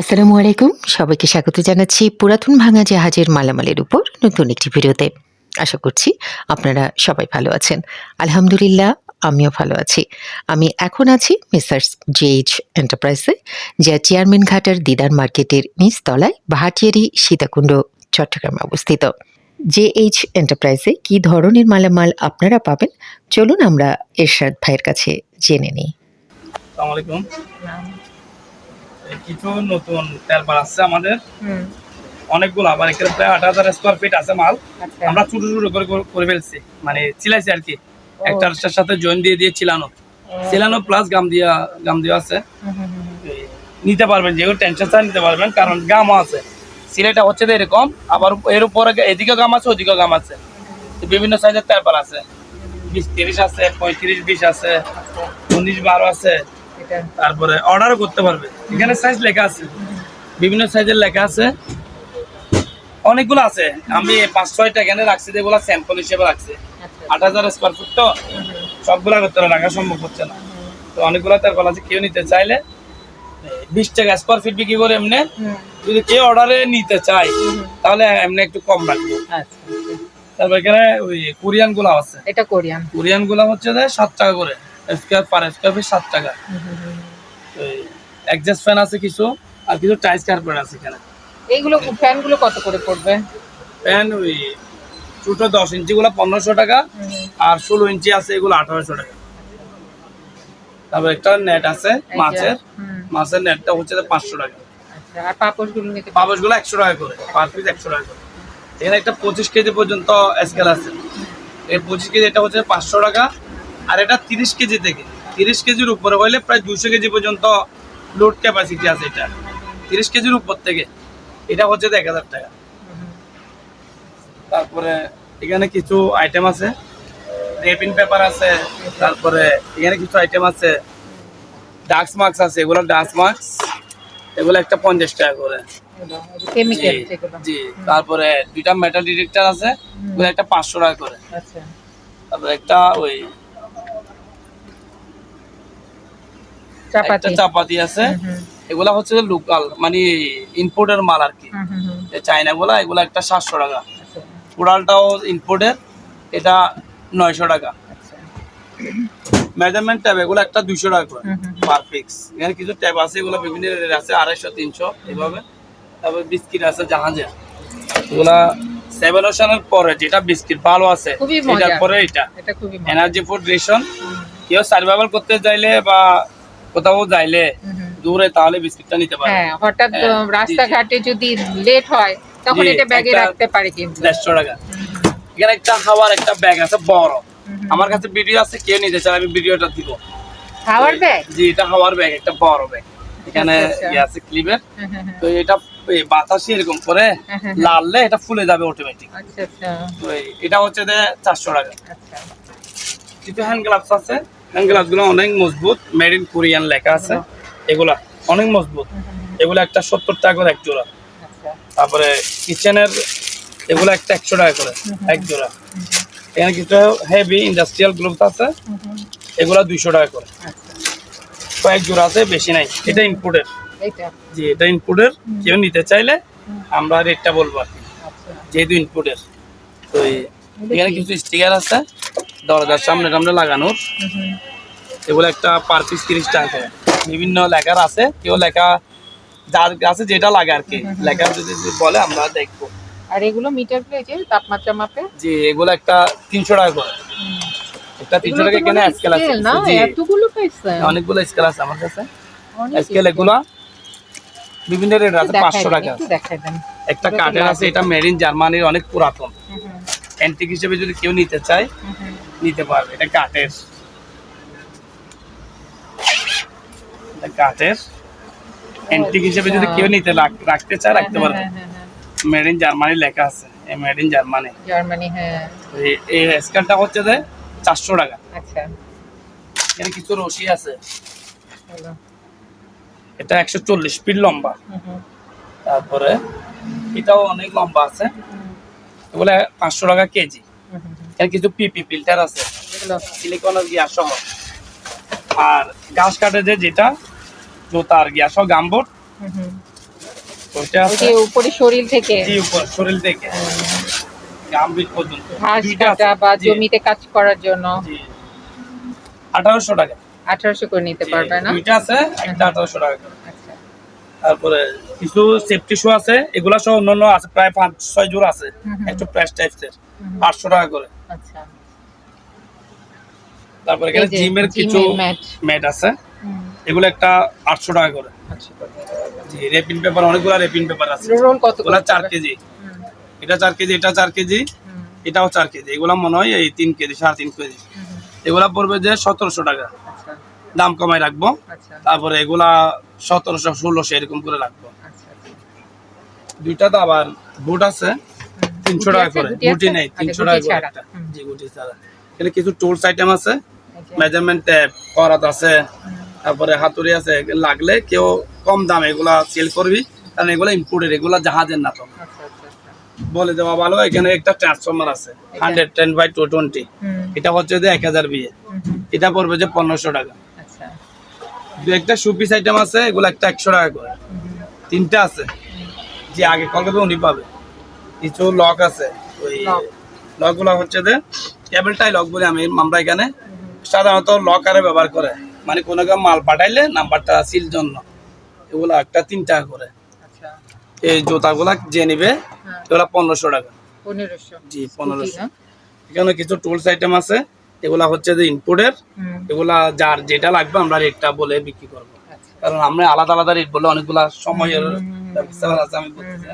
আসসালামু আলাইকুম। সবাইকে স্বাগত জানাচ্ছি পুরাতন ভাঙা জাহাজের মালামালের উপর নতুন একটি ভিডিওতে। আশা করছি আপনারা সবাই ভালো আছেন। আলহামদুলিল্লাহ, আমিও ভালো আছি। আমি এখন আছি মিসার্স জেএইচ এন্টারপ্রাইজে, যা চেয়ারম্যান ঘাটার দিদার মার্কেটের নিচতলায় ভাটিয়ারি সীতাকুণ্ড, চট্টগ্রামে অবস্থিত। জেএইচ এন্টারপ্রাইজে কী ধরনের মালামাল আপনারা পাবেন? চলুন আমরা এরশাদ ভাইয়ের কাছে জেনে নিই। কিছু নতুন তেল বাড়াচ্ছে আমাদের। অনেকগুলো আবার এখানে প্রায় আট হাজার স্কোয়ার ফিট আছে মাল। আচ্ছা। আমরা ছোট ছোট করে করে- ফেলছি মানে চিলাইছি আর কি। একটার সাথে জয়েন দিয়ে দিয়ে চিলানো। চিলানো প্লাস গাম দিয়া গাম দেওয়া আছে। নিতে পারবেন যেগুলো টেনশন ছাড়া নিতে পারবেন কারণ গামও আছে। সিলেটা হচ্ছে তো এরকম আবার এর উপরে এদিকে গাম আছে ওদিকে গাম আছে। বিভিন্ন সাইজের তেরপাল আছে। বিশ তিরিশ আছে পঁয়ত্রিশ বিশ আছে উনিশ বারো আছে। তারপরে অর্ডারও করতে পারবে। এখানে সাইজ লেখা আছে। বিভিন্ন সাইজের লেখা আছে। অনেকগুলো আছে। আমি পাঁচ ছয়টা এখানে রাখছি যেগুলো স্যাম্পল হিসেবে রাখছি। আচ্ছা। আট হাজার স্কোয়ার ফুট তো। সবগুলা ভেতরে রাখা সম্ভব হচ্ছে না। তো অনেকগুলো তার কল আছে কেউ নিতে চাইলে বিশ টাকা স্কোয়ার ফিট বিক্রি করে এমনি। যদি কেউ অর্ডারে নিতে চায় তাহলে এমনি একটু কম রাখব আচ্ছা তারপর এখানে ওই কোরিয়ানগুলো আছে। এটা কোরিয়ান। কোরিয়ানগুলো হচ্ছে যে সাত টাকা করে। স্কোয়ার পার স্কোয়ার ফিট সাত টাকা। অ্যাডজাস্ট ফ্যান আছে কিছু আর কিছু টাইস কার্পেট আছে এখানে। এইগুলো ফ্যানগুলো কত করে পড়বে? ফ্যান ওই ছোট দশ ইঞ্চি গুলো পনেরোশো টাকা। আর ষোলো ইঞ্চি আছে এগুলো আঠারোশো টাকা। তারপর একটা নেট আছে মাছের। মাছের নেটটা হচ্ছে পাঁচশো টাকা। আচ্ছা আর পাপোশগুলো নিতে পারবে? একশো টাকা করে পার পিস একশো টাকা করে। এখানে একটা পঁচিশ কেজি পর্যন্ত স্কেল আছে। এই পঁচিশ কেজি এটা হচ্ছে পাঁচশো টাকা আর এটা তিরিশ কেজি থেকে। তিরিশ কেজির উপরে হইলে প্রায় দুশো কেজি পর্যন্ত লোড ক্যাপাসিটি আছে এটা। তিরিশ কেজির উপর থেকে। এটা হচ্ছে এক হাজার টাকা। তারপরে এখানে কিছু আইটেম আছে। রেপিং পেপার আছে। তারপরে এখানে কিছু আইটেম আছে। ডাক্স মার্কস আছে। এগুলো ডাক্স মার্কস এগুলো একটা পঞ্চাশ টাকা করে। জি, তারপরে দুইটা মেটাল ডিটেক্টর আছে। ওগুলো একটা পাঁচশো টাকা করে। আচ্ছা। তারপরে একটা ওই চাপাতি। চাপাতি আছে। এগুলা হচ্ছে লোকাল মানে ইম্পোর্টের মাল আর কি। চাইনা গুলা এগুলা একটা সাতশো টাকা। আচ্ছা, কোড়ালটাও ইম্পোর্টের এটা নয়শো টাকা। আচ্ছা। মেজারমেন্ট ট্যাব এগুলো একটা দুইশো টাকা করে পার পিক্স এখানে কিছু ট্যাব আছে এগুলো বিভিন্ন রেট আছে আড়াইশো তিনশো এইভাবে তারপর বিস্কিট আছে জাহাজের। এগুলা সেভেন ওশানের পরে যেটা বিস্কিট ভালো আছে। এটার পরে এটা। এটা খুবই এনার্জি ফুড রেশন কেউ সার্ভাইভাল করতে চাইলে বা কোথাও যাইলে। দূরে তাহলে বিস্কিটটা নিতে পারে হ্যাঁ হঠাৎ হ্যাঁ, রাস্তাঘাটে যদি লেট হয় তখন এটা ব্যাগে রাখতে পারে কিন্তু। দেড়শো টাকা। এখানে একটা খাওয়ার একটা ব্যাগ আছে বড়। আমার কাছে ভিডিও আছে কেউ নিতে চায় আমি ভিডিওটা দিব। খাওয়ার ব্যাগ? জি এটা খাওয়ার ব্যাগ একটা বড় ব্যাগ। এখানে আচ্ছা, আচ্ছা। ইয়ে আছে ক্লিপের। তো এটা বাতাসে এরকম করে লাললে এটা ফুলে যাবে অটোমেটিক আচ্ছা আচ্ছা। তো এটা হচ্ছে যে চারশো টাকা। আচ্ছা। কিছু হ্যান্ড গ্লাভস আছে। হ্যান্ড অনেক মজবুত মেড ইন কোরিয়ান লেখা আছে। এগুলা অনেক মজবুত। এগুলো একটা সত্তর টাকা করে এক জোড়া আচ্ছা। তারপরে কিচেনের এগুলো একটা একশো টাকা করে এক জোড়া এখানে কিছু হেভি ইন্ডাস্ট্রিয়াল গ্লোভস আছে। এগুলো দুইশো টাকা করে। আচ্ছা। কয়েক জোড়া আছে বেশি নাই। এটা ইনপুটের জি এটা ইনপুটের কেউ নিতে চাইলে আমরা রেটটা বলব আর কি। আচ্ছা। যেহেতু ইনপুটের তো এখানে কিছু স্টিকার আছে। দরজার সামনে সামনে লাগানোর। এগুলো একটা পার পিস তিরিশ টাকা বিভিন্ন লেখার আছে কেউ লেখা যার কাছে যেটা লাগে আর কি। লেখা যদি বলে আমরা দেখব। আর এগুলো মিটার প্লেটে তাপমাত্রা মাপে? যে এগুলো একটা তিনশো টাকা করে। একটা তিনশো টাকা এখানে স্কেল আছে। না? জি, এতগুলো পাইছে অনেকগুলো স্কেল আছে আমার কাছে। স্কেল এগুলো বিভিন্ন রেট আছে পাঁচশো টাকা একটু কাঠের আছে এটা মেড ইন জার্মানির অনেক পুরাতন। অ্যান্টিক হিসেবে যদি কেউ নিতে চায়। নিতে পারবে। এটা কাঠের। এটা কাঠের। অ্যান্টিক হিসেবে যদি কেউ নিতে রাখতে চায় রাখতে পারবে। হ্যাঁ, হ্যাঁ, হ্যাঁ, মেড ইন জার্মানি লেখা আছে। মেড ইন জার্মানি জার্মানি হ্যাঁ। এই- স্কেলটা হচ্ছে যে চারশো টাকা। আচ্ছা। এখানে কিছু রশি আছে। এটা একশো চল্লিশ ফিট লম্বা। তারপরে এটাও অনেক লম্বা আছে। এগুলো পাঁচশো টাকা কেজি। এখানে কিছু পিপি ফিল্টার আছে। সিলিকনের গিয়া সহ। আর ঘাস কাটে যে যেটা জুতার গিয়া সহ গামবোট ওইটা উপরে শরীর থেকে। জি উপর শরীর থেকে। গাম্ভীর পর্যন্ত। ঘাস কাটা বা জমিতে কাজ করার জন্য। আঠারোশো টাকা। আঠারোশো করে নিতে পারবে না? দুইটা আছে একটা আঠারোশো টাকা। আচ্ছা। তারপরে কিছু সেফটি শু আছে এগুলা সব অন্য অন্য আছে প্রায় পাঁচ ছয় জোড়া আছে। একটু প্রাইস টাইপসের হুম। আটশো টাকা করে। আচ্ছা। তারপরে এখানে জিমের কিছু ম্যাট আছে। এগুলো একটা আটশো টাকা করে। জি রেপিন পেপার অনেকগুলো রেপিন পেপার আছে। চার কেজি। এটা চার কেজি এটা চার কেজি এটাও চার কেজি। এগুলা মনে হয় এই তিন কেজি সাড়ে তিন কেজি। এগুলা পড়বে যে সতেরোশো টাকা। আচ্ছা। দাম কমাই রাখব। আচ্ছা। তারপরে এগুলা সতেরোশো ষোলোশো এরকম করে রাখব। দুইটা তো আবার বুট আছে। তিনশো টাকা করে। গুটি নেই আচ্ছা, তিনশো টাকা করে একটা। জি গুটি ছাড়া। এখানে কিছু টুলস আইটেম আছে। মেজারমেন্ট ট্যাপ করাত আছে। তারপরে হাতুড়ি আছে। লাগলে কেউ কম দাম এগুলা সেল করবি। কারণ এগুলা ইম্পোর্টেড এগুলা জাহাজের না তো। আচ্ছা আচ্ছা। বলে দেওয়া ভালো। এখানে একটা ট্রান্সফরমার আছে। Hundred ten by two twenty এটা হচ্ছে যে এক হাজার বিয়ে এটা পড়বে যে পনেরোশো টাকা। দু একটা সুপিস আইটেম আছে এগুলো একটা একশো টাকা করে। তিনটা আছে। যে আগে কল করবে উনি পাবে। কিছু লক আছে। ওই Lock। লকগুলো হচ্ছে যে কেবলটাই লক বলে আমি আমরা এখানে সাধারণত লকারে ব্যবহার করে। মানে কোনো কেউ মাল পাঠাইলে নাম্বারটা সিল জন্য। এগুলো একটা তিন টাকা করে। আচ্ছা। এই জুতাগুলা যে নিবে হ্যাঁ। এগুলো পনেরোশো টাকা। জি পনেরোশো? এখানে কিছু টুলস আইটেম আছে। এগুলা হচ্ছে যে ইনপুটের এগুলা যার যেটা লাগবে আমরা রেটটা বলে বিক্রি করব। কারণ আমরা আলাদা আলাদা রেট বলে অনেকগুলা সময়ের আছে আমি বলতেছি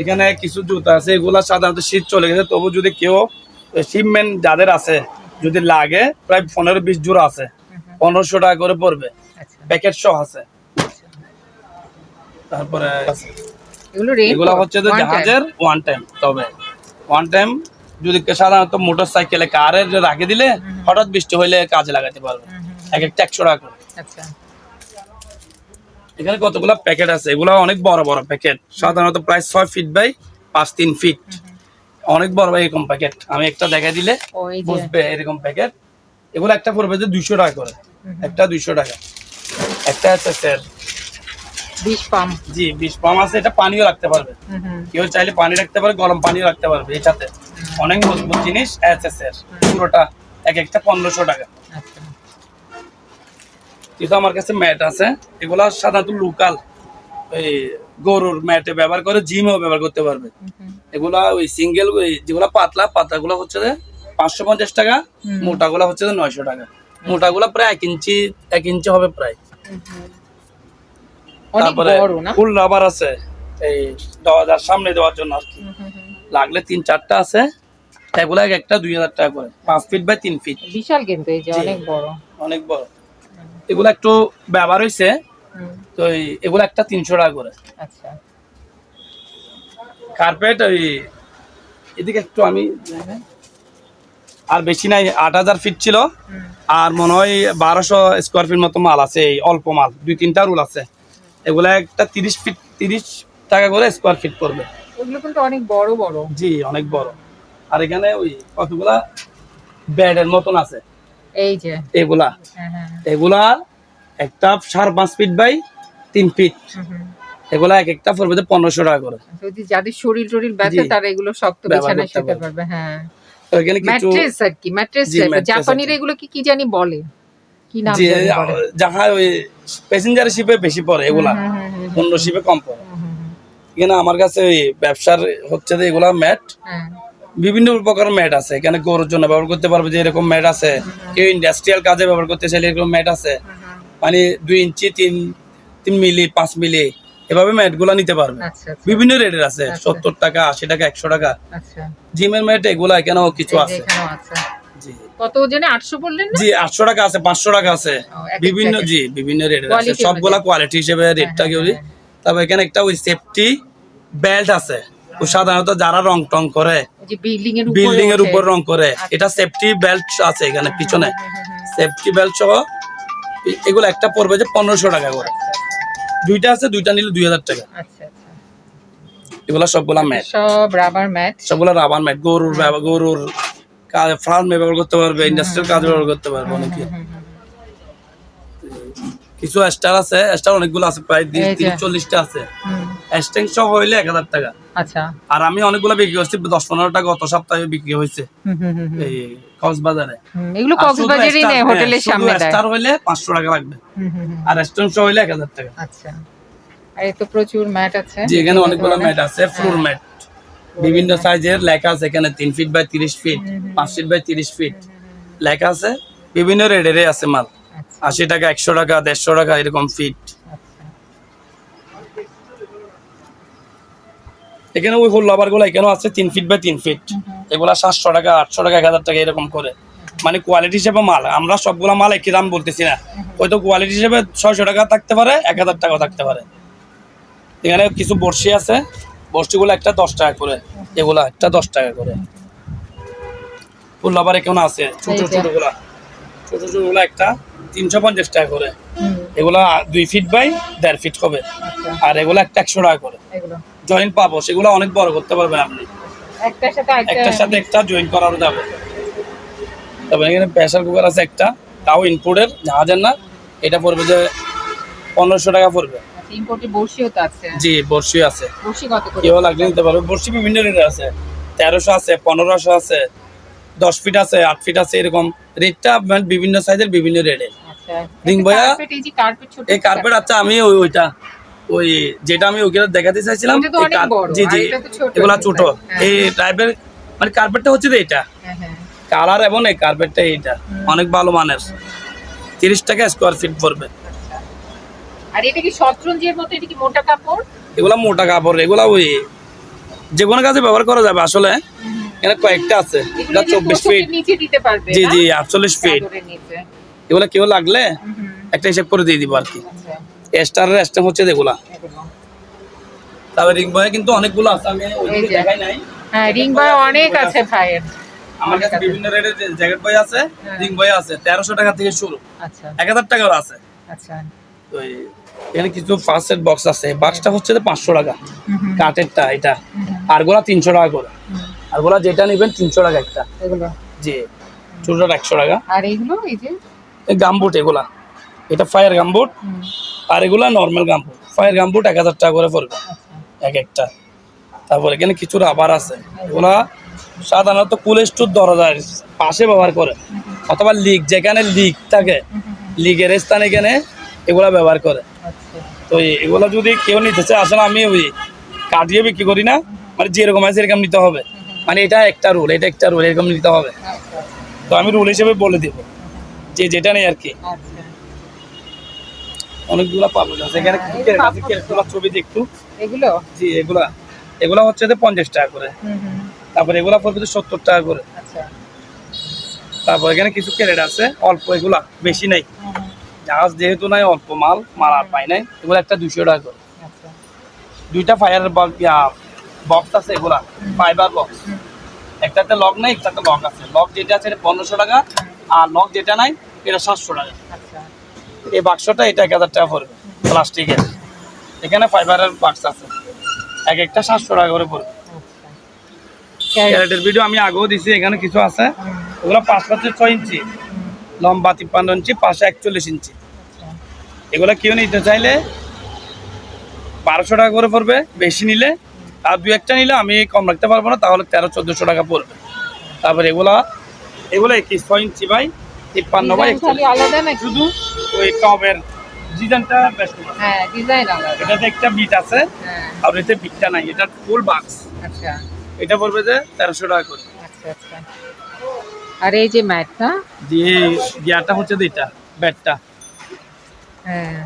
এখানে কিছু জুতা আছে এগুলা সাধারণত শীত চলে গেছে তবু যদি কেউ শিপমেন্ট যাদের আছে যদি লাগে প্রায় পনেরো বিশ জোড়া আছে পনেরোশো টাকা করে পড়বে। আচ্ছা। প্যাকেট সহ আছে। তারপরে এগুলো হচ্ছে যে জাহাজের ওয়ান টাইম তবে ওয়ান টাইম যদি সাধারণত মোটর সাইকেলে কারে রাখে দিলে হঠাৎ বৃষ্টি হইলে কাজে লাগাতে পারবে। এক একটা একশো টাকা করে। আচ্ছা। এখানে কতগুলো প্যাকেট আছে? এগুলো অনেক বড় বড় প্যাকেট। সাধারণত প্রায় ছয় ফিট বাই পাঁচ তিন ফিট অনেক বড় ভাই এরকম প্যাকেট। আমি একটা দেখাই দিলে বুঝবে এরকম প্যাকেট। এগুলো একটা পড়বে যে দুইশো টাকা করে। একটা দুইশো টাকা। একটা আছে স্যার। বিষ পাম। জি বিশ পাম আছে। এটা পানিও রাখতে পারবে। কেউ চাইলে পানি রাখতে পারে গরম পানিও রাখতে পারবে এটাতে। অনেক মজবুত জিনিস আছে স্যার। পুরোটা এক একটা পনেরোশো টাকা। আচ্ছা। কিন্তু আমার কাছে ম্যাট আছে। এগুলা সাধারণত লোকাল ওই গরুর ম্যাটে ব্যবহার করে জিমেও ব্যবহার করতে পারবে। এগুলা ওই সিঙ্গেল ওই যেগুলা পাতলা পাতাগুলো হচ্ছে যে পাঁচশো পঞ্চাশ টাকা। মোটাগুলো হচ্ছে যে নয়শো টাকা। মোটাগুলো প্রায় এক ইঞ্চি এক ইঞ্চি হবে প্রায়। তারপরে ফুল রাবার আছে এই দরজার সামনে দেওয়ার জন্য আর কি। লাগলে তিন চারটা আছে এগুলা এক একটা দুই হাজার টাকা করে। পাঁচ ফিট বাই তিন ফিট বিশাল কিন্তু এই যে অনেক বড়। অনেক বড়। এগুলো একটু ব্যবহার হয়েছে তো এগুলো একটা তিনশো টাকা করে। আচ্ছা। কার্পেট ওই এদিকে একটু আমি আর বেশি নাই আট হাজার ফিট ছিল। আর মনে হয় বারোশো স্কোয়ার ফিট মতো মাল আছে এই অল্প মাল। দুই তিনটা রুল আছে। এগুলা একটা তিরিশ ফিট তিরিশ টাকা করে স্কোয়ার ফিট পড়বে। ওগুলো কিন্তু অনেক বড় বড়। জি অনেক বড়। আর এখানে ওই কতগুলা বেডের মতন আছে। এই যে। এগুলা? হ্যাঁ হ্যাঁ এগুলা একটা সাড়ে পাঁচ ফিট বাই তিন ফিট। এগুলা এক একটা পড়বে পনেরোশো টাকা করে। যদি যাদের শরীর টরির ব্যথা তারা এগুলো শক্ত বিছানায় শুতে পারবে। হ্যাঁ। তো এখানে কিছু ম্যাট্রেস আর কি ম্যাট্রেস জাপানিরা এগুলো কি কি জানি বলে? কি নাম ওই প্যাসেঞ্জার শিপে বেশি পড়ে এগুলা। অন্য শিপে কম পড়ে। এখানে আমার কাছে ওই ব্যবসার হচ্ছে যে এগুলা ম্যাট। হ্যাঁ। বিভিন্ন প্রকার ম্যাট আছে। এখানে গরুর জন্য ব্যবহার করতে পারবে যে এরকম ম্যাট আছে। কেউ ইন্ডাস্ট্রিয়াল কাজে ব্যবহার করতে চাইলে এরকম ম্যাট আছে। মানে দুই ইঞ্চি তিন তিন মিলি পাঁচ মিলি এভাবে ম্যাটগুলা নিতে পারবে। আচ্ছা আচ্ছা। বিভিন্ন রেটের আছে আচ্ছা। সত্তর টাকা আশি টাকা একশো টাকা। জিমের ম্যাট এগুলা এখানেও কিছু আছে। জি। কত ওজনে? আটশো বললেন না? জি আটশো টাকা আছে পাঁচশো টাকা আছে। বিভিন্ন। জি বিভিন্ন রেটের আছে। সবগুলা কোয়ালিটি হিসেবে রেটটা কেউ তারপর এখানে একটা ওই সেফটি বেল্ট আছে। সাধারণত যারা রং টং করে বিল্ডিং এর উপরে রং করে আচ্ছা। এটা সেফটি বেল্ট আছে এখানে পিছনে। সেফটি বেল্ট সহ এগুলো একটা পড়বে যে পনেরোশো টাকা করে। দুইটা আছে দুইটা নিলে দুই হাজার টাকা। আচ্ছা আচ্ছা। এগুলো সবগুলা ম্যাট সব রাবার ম্যাট সবগুলা রাবার ম্যাট গরুর গরুর ফার্মে ব্যবহার করতে পারবে ইন্ডাস্ট্রিয়াল কাজে ব্যবহার করতে পারবে অনেকে। কিছু স্টার আছে স্টার অনেকগুলো আছে প্রায়। তিরিশ চল্লিশটা আছে। স্ট্যাং সহ হইলে এক হাজার টাকা। আচ্ছা। আর আমি অনেকগুলো বিক্রি করছি দশ পনেরো টাকা গত সপ্তাহে বিক্রি হয়েছে। এই কক্সবাজারে। এগুলো কক্সবাজারই নেই হ্যাঁ, হোটেলের সামনে স্টার হইলে পাঁচশো টাকা লাগবে। আর স্টোন সহ হইলে এক হাজার টাকা। আচ্ছা। আর তো প্রচুর ম্যাট আছে। এখানে বিভিন্ন অনেকগুলো ম্যাট আছে ফ্লোর ম্যাট বিভিন্ন সাইজের লেখা আছে এখানে তিন ফিট বাই তিরিশ ফিট পাঁচ ফিট বাই তিরিশ ফিট লেখা আছে বিভিন্ন রেডের আছে মাল। আশি টাকা একশো টাকা দেড়শো টাকা এরকম ফিট। এখানে ওই হোল লাভারগুলো এখানেও আছে তিন ফিট বাই তিন ফিট এগুলা সাতশো টাকা আটশো টাকা এক হাজার টাকা এরকম করে। মানে কোয়ালিটি হিসেবে মাল আমরা সবগুলা মাল একই দাম বলতেছি না। হয়তো কোয়ালিটি হিসেবে ছয়শো টাকা থাকতে পারে এক হাজার টাকাও থাকতে পারে। এখানে কিছু বড়শি আছে বড়শিগুলো একটা দশ টাকা করে। এগুলা একটা দশ টাকা করে। ফুল লাভার এখানে আছে ছোট যে। ছোটগুলা ছোট ছোটগুলা একটা। তিনশো পঞ্চাশ টাকা করে। এগুলা দুই ফিট বাই দেড় ফিট হবে। আচ্ছা, আর এগুলো একটা একশো টাকা করে। জয়েন্ট পাবো সেগুলো অনেক বড় করতে পারবেন আপনি। একটার সাথে একটা জয়েন করানো যাবে। তারপরে এখানে প্রেসার কুকার আছে একটা। তাও ইনপুটের জাহাজের না। এটা পড়বে যে পনেরোশো টাকা পড়বে। আছে। জি বর্ষি আছে। কেউ লাগলে নিতে পারবে। বর্ষি বিভিন্ন রেটের আছে। তেরোশো আছে পনেরোশো আছে দশ ফিট আছে আট ফিট আছে এরকম। রেটটা মানে বিভিন্ন সাইজের বিভিন্ন রেটে আচ্ছা রিং বয়া? কার্পেট, এই কার্পেট আচ্ছা আমি ওই ওইটা ওই যেটা আমি দেখাতে চাইছিলাম জি জি এগুলা ছোট। এই টাইপের মানে কার্পেটটা হচ্ছে এটা হ্যাঁ হ্যাঁ। কালার এবং এই কার্পেটটা এইটা। অনেক ভালো মানের। তিরিশ টাকা স্কোয়ার ফিট পড়বে। আর এটা কি শতরঞ্জের মতো এটা কি মোটা কাপড়? এগুলা মোটা কাপড় এগুলা ওই যে কোনো কাজে ব্যবহার করা যাবে আসলে। এখানে কয়েকটা আছে এটা চব্বিশ ফিট জি জি আটচল্লিশ ফিট এগুলা কেউ লাগলে একটা হিসাব করে দিয়ে দিব আর কি। আচ্ছা। স্টারের স্ট্যাম হচ্ছে যেগুলা। এগুলো। তারপরে রিং বয়ে কিন্তু অনেকগুলো আছে আমি ওইদিকে দেখাই নাই। হ্যাঁ রিং বয় অনেক আছে ভাইয়ের আমার কাছে বিভিন্ন রেটের জ্যাকেট বই আছে হ্যাঁ। রিং বই আছে তেরোশো টাকা থেকে শুরু। আচ্ছা। এক হাজার টাকার আছে। আচ্ছা। তো এখানে কিছু ফার্স্ট সেট বক্স আছে। বাক্সটা হচ্ছে যে পাঁচশো টাকা। হুম, হুম, কাঠেরটা এটা। হুম, আরগুলা তিনশো টাকা করে। হুম। আরগুলা যেটা নেবেন তিনশো টাকা একটা। এগুলো। জি। ছোটটা একশো টাকা। আর এইগুলো এই যে? গামবুট এগুলা। এটা ফায়ার গামবুট আর এগুলা নর্মাল গামবুট। ফায়ার গামবুট এক হাজার টাকা করে পড়বে আচ্ছা। এক একটা। তারপর এখানে কিছু রাবার আছে। এগুলা সাধারণত কুল স্টোর দরজার পাশে ব্যবহার করে অথবা লিক যেখানে লিক থাকে লিকের স্থান এখানে এগুলা ব্যবহার করে। আচ্ছা। তো এগুলা যদি কেউ নিতে চায় আসলে আমি ওই কাটিয়ে বিক্রি করি না মানে যেরকম আছে এরকম নিতে হবে। মানে এটা একটা রুল এটা একটা রুল এরকম নিতে হবে। আচ্ছা। তো আমি রুল হিসেবে বলে দিব। যে যেটা নেই আর কি। আচ্ছা। অনেকগুলো পাবো। আছে এখানে আছে ছবি দেখতু এগুলো? জি এগুলা এগুলা হচ্ছে যে পঞ্চাশ টাকা করে। হুম হুম তারপর এগুলা পড়বে সত্তর টাকা করে। আচ্ছা। তারপর এখানে কিছু ক্যারেট আছে অল্প এগুলা বেশি নাই। জাহাজ যেহেতু নাই অল্প মাল মাল আর পাই নাই। এগুলো একটা দুশো টাকা করে। আচ্ছা। দুইটা ফায়ার বক্স আছে এগুলা ফাইবার বক্স একটাতে লক নাই একটাতে লক আছে। লক যেটা আছে এটা পনেরোশো টাকা আর লক যেটা নাই এটা সাতশো টাকা। আচ্ছা। এই বাক্সটা এটা এক হাজার টাকা পড়বে প্লাস্টিকের। এখানে ফাইবারের বাক্স আছে। এক একটা সাতশো টাকা করে পড়বে। আচ্ছা। ক্যারেটের ভিডিও আমি আগেও দিছি এখানে কিছু আছে। ওগুলো পাঁচ পাঁচে ছয় ইঞ্চি লম্বা তিপ্পান্ন ইঞ্চি পাশে একচল্লিশ ইঞ্চি। আচ্ছা। এগুলো কেউ নিতে চাইলে বারোশো টাকা করে পড়বে বেশি নিলে। আর দু একটা নিলে আমি কম রাখতে পারব না তাহলে তেরো চোদ্দোশো টাকা পড়বে। তারপর এগুলা এগুলো কি ছয় ইঞ্চি বাই তিপ্পান্ন বাই আলাদা শুধু ওই টবের ডিজাইনটা বেস্ট হ্যাঁ ডিজাইন আলাদা। এটাতে একটা বিট আছে হ্যাঁ। আর এতে বিটটা নাই এটা ফুল বাক্স আচ্ছা। এটা পড়বে যে তেরোশো টাকা করে। আচ্ছা আচ্ছা। আর এই যে ম্যাটটা? হচ্ছে এটা ব্যাটটা। হ্যাঁ।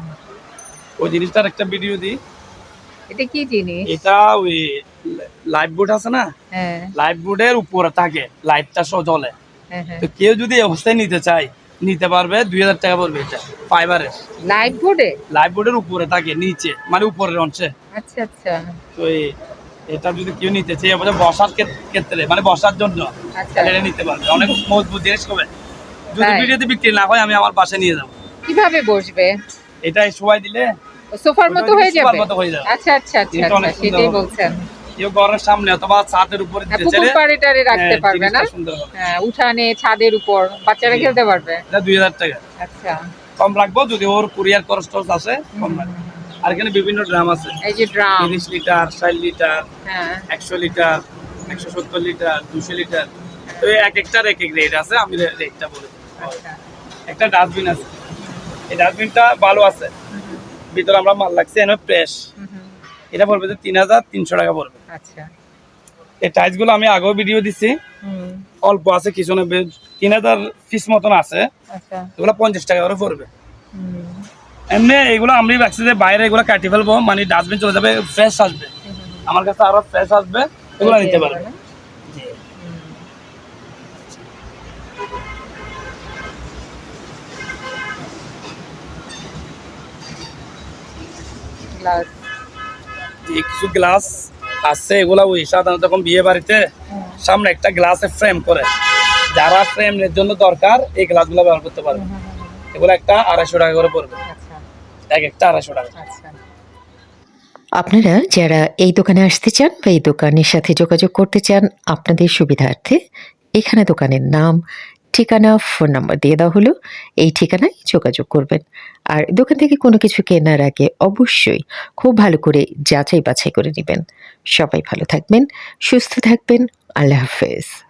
ওই জিনিসটার একটা ভিডিও দিই। এটা কি জিনিস? এটা ওই লাইফ বোর্ড আছে না? হ্যাঁ। লাইফ বোর্ডের উপরে থাকে লাইটটা সহ জ্বলে। হ্যাঁ হ্যাঁ তো কেউ যদি এই অবস্থায় নিতে চায় নিতে পারবে দুই হাজার টাকা পড়বে এটা ফাইবারের লাইভ বোর্ডে লাইফ বোর্ডের উপরে থাকে নিচে মানে উপরের অংশে। আচ্ছা আচ্ছা। তো এটা যদি কেউ নিতে চায় এবার বসার ক্ষেত্রে মানে বসার জন্য আচ্ছা। এটা নিতে পারবে। অনেক মজবুত জিনিস হবে যদি ভিডিওতে বিক্রি না হয় আমি আমার পাশে নিয়ে যাব। কীভাবে বসবে? এটা সবাই দিলে সোফার মতো হয়ে সোফার মতো হয়ে যাবে। আচ্ছা আচ্ছা আচ্ছা আচ্ছা সেটাই বলছেন। কেউ ঘরের সামনে অথবা ছাদের উপরে দিতে চাইলে পাড়ে টাড়ে রাখতে পারবে না? হ্যাঁ উঠানে ছাদের উপর বাচ্চারা খেলতে পারবে? এটা দুই হাজার টাকা। আচ্ছা। কম রাখব যদি ওর কুরিয়ার খরচ টরচ আছে কম রাখব। আর এখানে বিভিন্ন ড্রাম আছে। এই যে ড্রাম। তিরিশ লিটার ষাট লিটার হ্যাঁ। একশো লিটার একশো সত্তর লিটার দুশো লিটার। তো এক একটার এক এক রেট আছে আমি রেটটা বলে। আচ্ছা। একটা ডাস্টবিন আছে। এই ডাস্টবিনটা ভালো আছে। ভিতরে আমরা মাল লাগছে এনে ফ্রেশ এটা পড়বে যে তিন হাজার তিনশো টাকা পড়বে। আচ্ছা। এই টাইলসগুলো আমি আগেও ভিডিও দিচ্ছি হুম। অল্প আছে কিছু না তিন হাজার পিস মতন আছে। আচ্ছা। এগুলো পঞ্চাশ টাকা করে পড়বে। এমনি এগুলো আমি রাখছি যে বাইরে এগুলো কাটি ফেলব মানে ডাস্টবিন চলে যাবে ফ্রেশ আসবে। আমার কাছে আরও ফ্রেশ আসবে এগুলো নিতে পারবে। গ্লাস কিছু গ্লাস আছে এগুলা ওই সাধারণত যখন বিয়ে বাড়িতে সামনে একটা গ্লাসে ফ্রেম করে। যারা ফ্রেমের জন্য দরকার এই গ্লাসগুলো ব্যবহার করতে পারবে। এগুলো একটা আড়াইশো টাকা করে পড়বে। আচ্ছা। এক একটা আড়াইশো টাকা। আচ্ছা। আপনারা যারা এই দোকানে আসতে চান বা এই দোকানের সাথে যোগাযোগ করতে চান আপনাদের সুবিধার্থে এখানে দোকানের নাম ঠিকানা ফোন নাম্বার দিয়ে দেওয়া হলো। এই ঠিকানায় যোগাযোগ করবেন। আর দোকান থেকে কোনো কিছু কেনার আগে অবশ্যই খুব ভালো করে যাচাই বাছাই করে নেবেন। সবাই ভালো থাকবেন, সুস্থ থাকবেন, আল্লাহ হাফেজ।